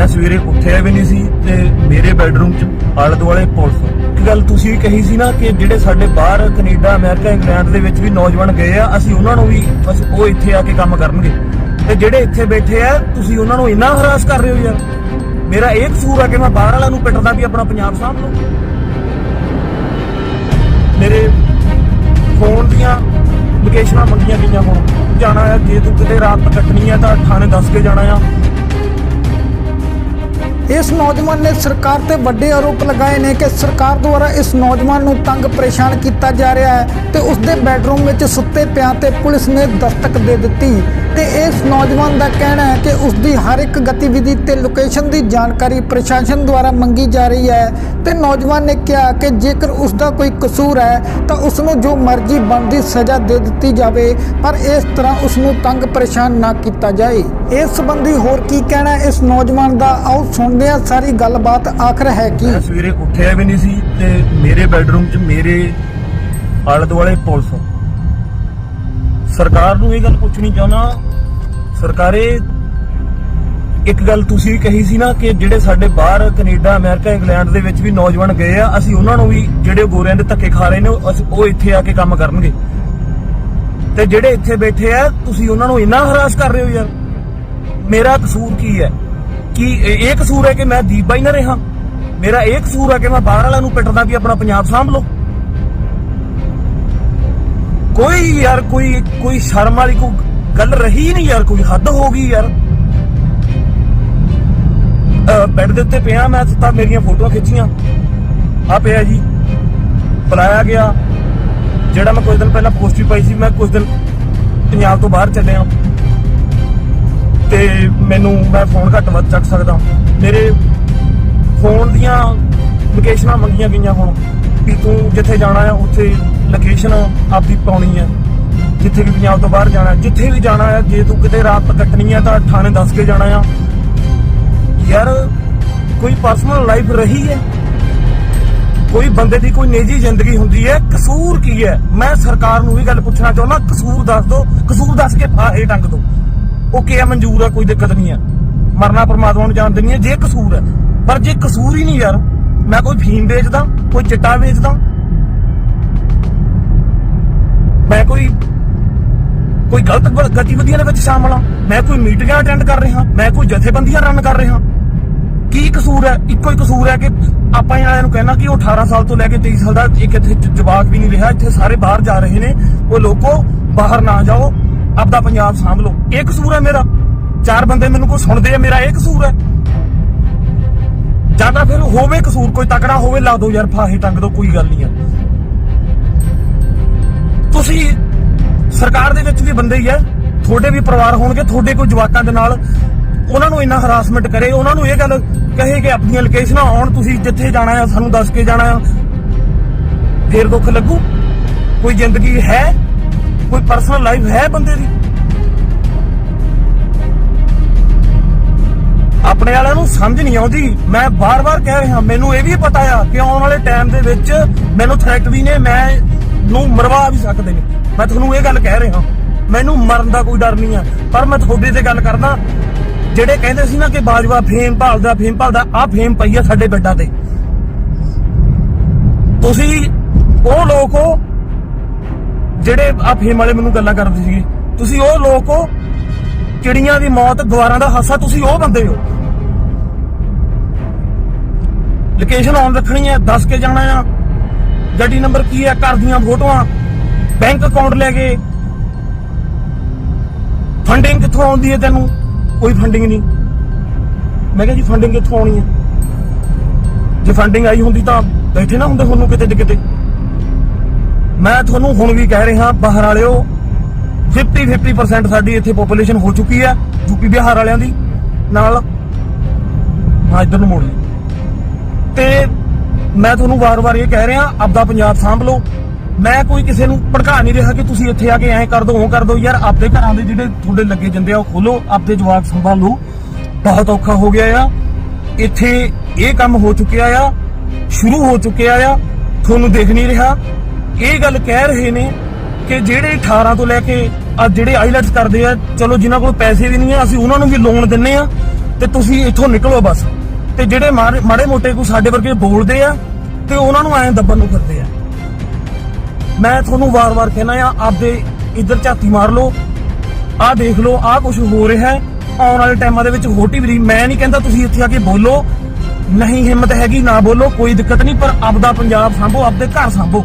ਮੈਂ ਸਵੇਰੇ ਉੱਠਿਆ ਵੀ ਨਹੀਂ ਸੀ ਤੇ ਮੇਰੇ ਬੈੱਡਰੂਮ 'ਚ ਆਲੇ ਦੁਆਲੇ ਪੁਲਿਸ ਇੱਕ ਗੱਲ ਤੁਸੀਂ ਕਹੀ ਸੀ ਨਾ ਕਿ ਜਿਹੜੇ ਸਾਡੇ ਬਾਹਰ ਕੈਨੇਡਾ, ਅਮਰੀਕਾ, ਇੰਗਲੈਂਡ ਦੇ ਵਿੱਚ ਵੀ ਨੌਜਵਾਨ ਗਏ ਆ, ਅਸੀਂ ਉਹਨਾਂ ਨੂੰ ਵੀ ਅਸੀਂ ਉਹ ਇੱਥੇ ਆ ਕੇ ਕੰਮ ਕਰਨਗੇ। ਤੇ ਜਿਹੜੇ ਇੱਥੇ ਬੈਠੇ ਆ, ਤੁਸੀਂ ਉਹਨਾਂ ਨੂੰ ਇੰਨਾ ਹਰਾਸ ਕਰ ਰਹੇ ਹੋ ਯਾਰ। ਮੇਰਾ ਇਹ ਕਸੂਰ ਆ ਕਿ ਮੈਂ ਬਾਹਰ ਵਾਲਿਆਂ ਨੂੰ ਪਿੱਟਦਾ ਵੀ ਆਪਣਾ ਪੰਜਾਬ ਸਾਂਭ ਨੂੰ ਮੇਰੇ ਫੋਨ ਦੀਆਂ ਲੋਕੇਸ਼ਨਾਂ ਮੰਗੀਆਂ ਗਈਆਂ ਹੁਣ। ਜਾਣਾ ਆ, ਜੇ ਤੂੰ ਕਿਤੇ ਰਾਤ ਕੱਟਣੀ ਆ ਤਾਂ ਥਾਣੇ ਦੱਸ ਕੇ ਜਾਣਾ ਆ। ਇਸ ਨੌਜਵਾਨ ਨੇ ਸਰਕਾਰ ਤੇ ਵੱਡੇ ਆਰੋਪ ਲਗਾਏ ਨੇ ਕਿ ਸਰਕਾਰ ਦੁਆਰਾ ਇਸ ਨੌਜਵਾਨ ਨੂੰ ਤੰਗ ਪਰੇਸ਼ਾਨ ਕੀਤਾ ਜਾ ਰਿਹਾ ਹੈ ਤੇ ਉਸ ਦੇ ਬੈੱਡਰੂਮ ਵਿੱਚ ਸੁੱਤੇ ਪਿਆਂ ਤੇ ਪੁਲਿਸ ਨੇ ਦਸਤਕ ਦੇ ਦਿੱਤੀ ਤੇ ਇਸ ਨੌਜਵਾਨ ਦਾ ਕਹਿਣਾ ਹੈ ਕਿ ਉਸ ਦੀ ਹਰ ਇੱਕ ਗਤੀਵਿਧੀ ਤੇ ਲੋਕੇਸ਼ਨ ਦੀ ਜਾਣਕਾਰੀ ਪ੍ਰਸ਼ਾਸਨ ਦੁਆਰਾ ਮੰਗੀ ਜਾ ਰਹੀ ਹੈ ਤੇ ਨੌਜਵਾਨ ਨੇ ਕਿਹਾ ਕਿ ਜੇਕਰ ਉਸ ਦਾ ਕੋਈ ਕਸੂਰ ਹੈ ਤਾਂ ਉਸ ਨੂੰ ਜੋ ਮਰਜ਼ੀ ਬਣਦੀ ਸਜ਼ਾ ਦੇ ਦਿੱਤੀ ਜਾਵੇ, ਪਰ ਇਸ ਤਰ੍ਹਾਂ ਉਸ ਨੂੰ ਤੰਗ ਪਰੇਸ਼ਾਨ ਨਾ ਕੀਤਾ ਜਾਏ। ਇਸ ਸੰਬੰਧੀ ਹੋਰ ਕੀ ਕਹਿਣਾ ਇਸ ਨੌਜਵਾਨ ਦਾ ਆਓ ਸੁਣ ਸੁਣਦੇ ਹਾਂ ਸਾਰੀ ਗੱਲਬਾਤ ਆਖਰ ਹੈ ਕੀ? ਮੈਂ ਸਵੇਰੇ ਉੱਠਿਆ ਵੀ ਨਹੀਂ ਸੀ ਤੇ ਮੇਰੇ ਬੈੱਡਰੂਮ 'ਚ ਮੇਰੇ ਆਲੇ ਦੁਆਲੇ ਪੁਲਿਸ ਸਰਕਾਰ ਨੂੰ ਇਹ ਗੱਲ ਪੁੱਛਣੀ ਚਾਹੁੰਦਾ ਸਰਕਾਰੇ ਇੱਕ ਗੱਲ ਤੁਸੀਂ ਕਹੀ ਸੀ ਨਾ ਕਿ ਜਿਹੜੇ ਸਾਡੇ ਬਾਹਰ ਕੈਨੇਡਾ, ਅਮਰੀਕਾ, ਇੰਗਲੈਂਡ ਦੇ ਵਿੱਚ ਵੀ ਨੌਜਵਾਨ ਗਏ ਆ, ਅਸੀਂ ਉਹਨਾਂ ਨੂੰ ਵੀ ਜਿਹੜੇ ਗੋਰਿਆਂ ਦੇ ਧੱਕੇ ਖਾ ਰਹੇ ਨੇ ਅਸੀਂ- ਉਹ ਇੱਥੇ ਆ ਕੇ ਕੰਮ ਕਰਨਗੇ। ਤੇ ਜਿਹੜੇ ਇੱਥੇ ਬੈਠੇ ਆ, ਤੁਸੀਂ ਉਹਨਾਂ ਨੂੰ ਇੰਨਾ ਹਰਾਸ ਕਰ ਰਹੇ ਹੋ ਯਾਰ। ਮੇਰਾ ਕਸੂਰ ਕੀ ਹੈ? ਕੀ ਇਹ ਕਸੂਰ ਹੈ ਕਿ ਮੈਂ ਦੀਪ ਬਾਈ ਨਾ ਰਿਹਾ। ਮੇਰਾ ਇਹ ਕਸੂਰ ਹੈ ਕਿ ਮੈਂ ਬਾਹਰ ਵਾਲਿਆਂ ਨੂੰ ਪਿੱਟਦਾ ਵੀ ਆਪਣਾ ਪੰਜਾਬ ਸਾਂਭ ਲਓ। ਕੋਈ ਯਾਰ, ਕੋਈ ਕੋਈ ਸ਼ਰਮ ਵਾਲੀ ਕੋਈ ਗੱਲ ਰਹੀ ਨਹੀਂ ਯਾਰ, ਕੋਈ ਹੱਦ ਹੋ ਗਈ ਯਾਰ। ਅਹ ਬੈੱਡ ਦੇ ਉੱਤੇ ਪਿਆ, ਮੈਂ ਤਾਂ ਮੇਰੀਆਂ ਫੋਟੋਆਂ ਖਿੱਚੀਆਂ। ਆ ਪਿਆ ਜੀ। ਬੁਲਾਇਆ ਗਿਆ। ਜਿਹੜਾ ਮੈਂ ਕੁਝ ਦਿਨ ਪਹਿਲਾਂ ਪੋਸਟ ਵੀ ਪਾਈ ਸੀ, ਮੈਂ ਕੁਝ ਦਿਨ ਪੰਜਾਬ ਤੋਂ ਬਾਹਰ ਚੱਲਿਆ। ਤੇ ਮੈਨੂੰ ਮੈਂ ਫੋਨ ਘੱਟ ਵੱਧ ਚੱਕ ਸਕਦਾ। ਮੇਰੇ ਫੋਨ ਦੀਆਂ ਲੋਕੇਸ਼ਨਾਂ ਮੰਗੀਆਂ ਗਈਆਂ ਹੁਣ ਵੀ ਤੂੰ ਜਿੱਥੇ ਜਾਣਾ ਆ ਉੱਥੇ ਲੋਕੇਸ਼ਨ ਆਪਦੀ ਪਾਉਣੀ ਹੈ। ਜਿੱਥੇ ਵੀ ਪੰਜਾਬ ਤੋਂ ਬਾਹਰ ਜਾਣਾ ਜਿੱਥੇ ਵੀ ਜਾਣਾ ਆ ਜੇ ਤੂੰ ਕਿਤੇ ਰਾਤ ਕੱਟਣੀ ਹੈ ਤਾਂ ਥਾਣੇ ਦੱਸ ਕੇ ਜਾਣਾ ਆ। ਯਾਰ, ਕੋਈ ਪਰਸਨਲ ਲਾਈਫ ਰਹੀ ਹੈ? ਕੋਈ ਬੰਦੇ ਦੀ ਕੋਈ ਨਿੱਜੀ ਜ਼ਿੰਦਗੀ ਹੁੰਦੀ ਹੈ? ਕਸੂਰ ਕੀ ਹੈ? ਮੈਂ ਸਰਕਾਰ ਨੂੰ ਵੀ ਗੱਲ ਪੁੱਛਣਾ ਚਾਹੁੰਦਾ, ਕਸੂਰ ਦੱਸ ਦਿਓ ਕਸੂਰ ਦੱਸ ਕੇ ਫਾਹੇ ਟੰਗ ਦਿਓ ਉਹ ਕਿਹਾ ਮਨਜ਼ੂਰ ਆ, ਕੋਈ ਦਿੱਕਤ ਨਹੀਂ ਹੈ ਮਰਨਾ ਪਰਮਾਤਮਾ ਨੂੰ ਜਾਣਦੇ ਨਹੀਂ ਹੈ ਜੇ ਕਸੂਰ ਹੈ ਪਰ ਜੇ ਕਸੂਰ ਹੀ ਨਹੀਂ ਯਾਰ, ਮੈਂ ਕੋਈ ਫੀਮ ਵੇਚਦਾ, ਕੋਈ ਚਿੱਟਾ ਵੇਚਦਾ, ਮੈਂ ਕੋਈ ਕੋਈ ਗਲਤ ਗਤੀਵਿਧੀਆਂ ਦੇ ਵਿੱਚ ਸ਼ਾਮਲ ਹਾਂ ਮੈਂ ਕੋਈ ਮੀਟਿੰਗਾਂ ਅਟੈਂਡ ਕਰ ਰਿਹਾ, ਮੈਂ ਕੋਈ ਜਥੇਬੰਦੀਆਂ ਰਨ ਕਰ ਰਿਹਾ। ਕੀ ਕਸੂਰ ਹੈ ਇੱਕੋ ਹੀ ਕਸੂਰ ਹੈ ਕਿ ਆਪਾਂ ਇਹਨਾਂ ਨੂੰ ਕਹਿਣਾ ਕਿ ਉਹ 18 ਸਾਲ ਤੋਂ ਲੈ ਕੇ 23 ਸਾਲ ਦਾ ਇੱਕ ਇੱਥੇ ਜਵਾਕ ਵੀ ਨਹੀਂ ਰਿਹਾ, ਇੱਥੇ ਸਾਰੇ ਬਾਹਰ ਜਾ ਰਹੇ ਨੇ। ਉਹ ਲੋਕੋ, ਬਾਹਰ ਨਾ ਜਾਓ। ਆਪਦਾ ਪੰਜਾਬ ਸਾਂਭ ਲਓ। ਇਹ ਕਸੂਰ ਹੈ ਮੇਰਾ। ਚਾਰ ਬੰਦੇ ਮੈਨੂੰ ਕੋਈ ਸੁਣਦੇ ਆ, ਮੇਰਾ ਇਹ ਕਸੂਰ ਹੈ। ਜਾਂ ਤਾਂ ਫਿਰ ਹੋਵੇ ਕਸੂਰ, ਕੋਈ ਤਕੜਾ ਹੋਵੇ, ਲਾ ਦਿਓ ਯਾਰ, ਫਾਹੇ ਟੰਗ ਦਿਓ ਕੋਈ ਗੱਲ ਨਹੀਂ ਹੈ ਤੁਸੀਂ ਸਰਕਾਰ ਦੇ ਵਿੱਚ ਵੀ ਬੰਦੇ ਹੀ ਐ ਤੁਹਾਡੇ ਵੀ ਪਰਿਵਾਰ ਹੋਣਗੇ, ਤੁਹਾਡੇ ਕੋਈ ਜਵਾਕਾਂ ਦੇ ਨਾਲ। ਉਹਨਾਂ ਨੂੰ ਇੰਨਾ ਹਰਾਸਮੈਂਟ ਕਰੇ, ਉਹਨਾਂ ਨੂੰ ਇਹ ਗੱਲ ਕਹੇ ਕਿ ਆਪਣੀਆਂ ਲੋਕੇਸ਼ਨਾਂ ਆਉਣ, ਤੁਸੀਂ ਜਿੱਥੇ ਜਾਣਾ ਆ, ਸਾਨੂੰ ਦੱਸ ਕੇ ਜਾਣਾ ਆ। ਫੇਰ ਦੁੱਖ ਲੱਗੂ? ਕੋਈ ਜ਼ਿੰਦਗੀ ਹੈ? ਕੋਈ ਪਰਸਨਲ ਲਾਈਫ ਹੈ ਬੰਦੇ ਦੀ? ਆਪਣੇ ਵਾਲਿਆਂ ਨੂੰ ਸਮਝ ਨਹੀਂ ਆਉਂਦੀ। ਮੈਂ ਬਾਰ-ਬਾਰ ਕਹਿ ਰਿਹਾ, ਮੈਨੂੰ ਇਹ ਵੀ ਪਤਾ ਆ ਕਿ ਆਉਣ ਵਾਲੇ ਟਾਈਮ ਦੇ ਵਿੱਚ ਮੈਨੂੰ ਥ੍ਰੈਟ ਵੀ ਨੇ, ਮੈਂ ਨੂੰ ਮਰਵਾ ਵੀ ਸਕਦੇ ਨੇ। ਮੈਂ ਤੁਹਾਨੂੰ ਇਹ ਗੱਲ ਕਹਿ ਰਿਹਾ, ਮੈਨੂੰ ਮਰਨ ਦਾ ਕੋਈ ਡਰ ਨਹੀਂ ਆ। ਪਰ ਮੈਂ ਤੁਹਾਡੇ ਤੇ ਗੱਲ ਕਰਦਾ, ਜਿਹੜੇ ਕਹਿੰਦੇ ਸੀ ਨਾ ਕਿ ਬਾਜਵਾ ਫੇਮ ਭਾਲਦਾ ਫੇਮ ਭਾਲਦਾ ਆ ਫੇਮ ਪਈ ਆ ਸਾਡੇ ਬੈੱਡਾਂ ਤੇ। ਤੁਸੀਂ ਉਹ ਲੋਕ ਹੋ ਜਿਹੜੇ ਆ ਫੇਮ ਵਾਲੇ ਮੈਨੂੰ ਗੱਲਾਂ ਕਰਦੇ ਸੀਗੇ, ਤੁਸੀਂ ਉਹ ਲੋਕ ਹੋ ਚਿੜੀਆਂ ਦੀ ਮੌਤ ਗਵਾਰਾਂ ਦਾ ਹਾਸਾ ਤੁਸੀਂ ਉਹ ਬੰਦੇ ਹੋ। ਲੋਕੇਸ਼ਨ ਆਨ ਰੱਖਣੀ ਹੈ, ਦੱਸ ਕੇ ਜਾਣਾ ਆ। ਗੱਡੀ ਨੰਬਰ ਕੀ ਹੈ, ਘਰ ਦੀਆਂ ਫੋਟੋਆਂ ਬੈਂਕ ਅਕਾਊਂਟ ਲੈ ਕੇ। ਫੰਡਿੰਗ ਕਿੱਥੋਂ ਆਉਂਦੀ ਹੈ ਤੈਨੂੰ? ਕੋਈ ਫੰਡਿੰਗ ਨਹੀਂ। ਮੈਂ ਕਿਹਾ ਜੀ ਫੰਡਿੰਗ ਕਿੱਥੋਂ ਆਉਣੀ ਹੈ? ਜੇ ਫੰਡਿੰਗ ਆਈ ਹੁੰਦੀ ਤਾਂ ਬੈਠੇ ਨਾ ਹੁੰਦੇ ਤੁਹਾਨੂੰ ਕਿਤੇ ਤੇ ਕਿਤੇ। ਮੈਂ ਤੁਹਾਨੂੰ ਹੁਣ ਵੀ ਕਹਿ ਰਿਹਾ, ਬਾਹਰ ਵਾਲਿਓ 50 50% ਸਾਡੀ ਇੱਥੇ ਪੋਪੂਲੇਸ਼ਨ ਹੋ ਚੁੱਕੀ ਹੈ ਯੂਪੀ ਬਿਹਾਰ ਵਾਲਿਆਂ ਦੀ। ਨਾਲ ਹਾਂ ਇੱਧਰ ਨੂੰ ਮੋੜ ਲਈ ਤੇ ਮੈਂ ਤੁਹਾਨੂੰ ਵਾਰ-ਵਾਰ ਇਹ ਕਹਿ ਰਿਹਾ, ਆਪਦਾ ਪੰਜਾਬ ਸਾਂਭ ਲਓ ਮੈਂ ਕੋਈ ਕਿਸੇ ਨੂੰ ਭੜਕਾ ਨਹੀਂ ਰਿਹਾ ਕਿ ਤੁਸੀਂ ਇੱਥੇ ਆ ਕੇ ਐਂ ਕਰ ਦੋ, ਉਹ ਕਰ ਦੋ। ਯਾਰ, ਆਪਦੇ ਘਰਾਂ ਦੇ ਜਿਹੜੇ ਤੁਹਾਡੇ ਲੱਗੇ ਜਾਂਦੇ ਆ, ਉਹ ਖੋਲੋ, ਆਪਦੇ ਜਵਾਕ ਸੰਭਾਲੋ। ਬਹੁਤ ਔਖਾ ਹੋ ਗਿਆ ਆ। ਇੱਥੇ ਇਹ ਕੰਮ ਹੋ ਚੁੱਕਿਆ ਆ, ਸ਼ੁਰੂ ਹੋ ਚੁੱਕਿਆ ਆ। ਤੁਹਾਨੂੰ ਦੇਖ ਨਹੀਂ ਰਿਹਾ। ਇਹ ਗੱਲ ਕਹਿ ਰਹੇ ਨੇ ਕਿ ਜਿਹੜੇ 18 ਤੋਂ ਲੈ ਕੇ ਆ ਜਿਹੜੇ ਆਈਲੈਟਸ ਕਰਦੇ ਆ, ਚਲੋ ਜਿਨ੍ਹਾਂ ਕੋਲ ਪੈਸੇ ਵੀ ਨਹੀਂ ਆ, ਅਸੀਂ ਉਹਨਾਂ ਨੂੰ ਵੀ ਲੋਨ ਦਿੰਨੇ ਆ ਤੇ ਤੁਸੀਂ ਇੱਥੋਂ ਨਿਕਲੋ ਬਸ। ਤੇ ਜਿਹੜੇ ਮਾੜੇ ਮਾੜੇ ਮੋਟੇ ਕੋ ਸਾਡੇ ਵਰਗੇ ਬੋਲਦੇ ਆ ਤੇ ਉਹਨਾਂ ਨੂੰ ਐਂ ਦੱਬਣ ਨੂੰ ਕਰਦੇ ਆ। ਮੈਂ ਤੁਹਾਨੂੰ ਵਾਰ-ਵਾਰ ਕਹਿਣਾ ਆ, ਆਪਦੇ ਇੱਧਰ ਝਾਤੀ ਮਾਰ ਲਓ, ਆਹ ਦੇਖ ਲਓ, ਆਹ ਕੁਝ ਹੋ ਰਿਹਾ ਹੈ। ਆਉਣ ਵਾਲੇ ਟਾਈਮਾਂ ਦੇ ਵਿੱਚ ਹੋਟੀ ਵੀ ਮੈਂ ਨਹੀਂ ਕਹਿੰਦਾ ਤੁਸੀਂ ਇੱਥੇ ਆ ਕੇ ਬੋਲੋ। ਨਹੀਂ ਹਿੰਮਤ ਹੈਗੀ, ਨਾ ਬੋਲੋ, ਕੋਈ ਦਿੱਕਤ ਨਹੀਂ, ਪਰ ਆਪਦਾ ਪੰਜਾਬ ਸੰਭੋ, ਆਪਦੇ ਘਰ ਸੰਭੋ।